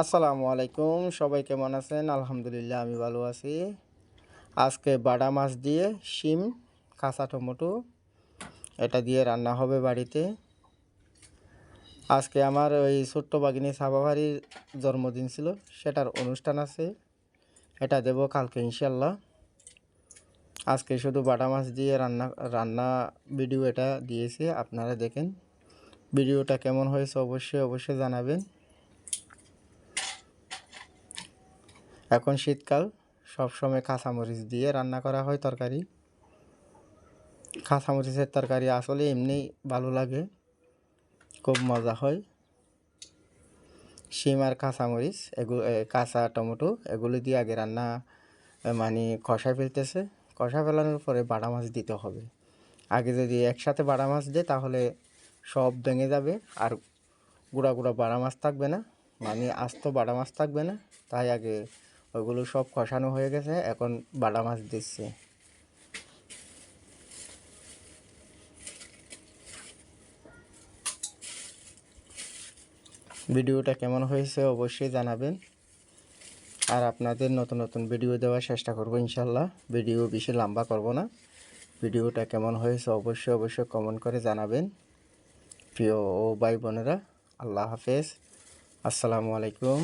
আসসালামু আলাইকুম। সবাই কেমন আছেন? আলহামদুলিল্লাহ, আমি ভালো আছি। আজকে বাটা মাছ দিয়ে শিম, কাঁচা টমেটো, এটা দিয়ে রান্না হবে বাড়িতে। আজকে আমার ওই ছোট্ট বাগিনী সাবাভারির জন্মদিন ছিল, সেটার অনুষ্ঠান আছে। এটা দেব কালকে ইনশাল্লাহ আজকে শুধু বাটা মাছ দিয়ে রান্না রান্না ভিডিও এটা দিয়েছি, আপনারা দেখেন। ভিডিওটা কেমন হয়েছে অবশ্যই অবশ্যই জানাবেন। এখন শীতকাল, সবসময় কাঁচামরিচ দিয়ে রান্না করা হয় তরকারি। কাঁচামরিচের তরকারি আসলে এমনি ভালো লাগে, খুব মজা হয়। শিম আর কাঁচামরিচ এগুলো কাঁচা টমেটো, এগুলো দিয়ে আগে রান্না মানে কষা ফেলতেছে। কষা ফেলানোর পরে বাটা মাছ দিতে হবে। আগে যদি একসাথে বাটা মাছ দেয় তাহলে সব ভেঙে যাবে আর গুঁড়া গুঁড়া বাটা মাছ থাকবে না। মানে আস্ত বাটা মাছ থাকবে না, তাই আগে ওইগুলো সব কষানো হয়ে গেছে, এখন বাটা মাছ দিচ্ছে। ভিডিওটা কেমন হয়েছে অবশ্যই জানাবেন। আর আপনাদের নতুন নতুন ভিডিও দেওয়ার চেষ্টা করব ইনশাল্লাহ। ভিডিও বেশি লম্বা করব না। ভিডিওটা কেমন হয়েছে অবশ্যই অবশ্যই কমেন্ট করে জানাবেন। প্রিয় ও ভাই বোনেরা, আল্লাহ হাফেজ। আসসালামু আলাইকুম।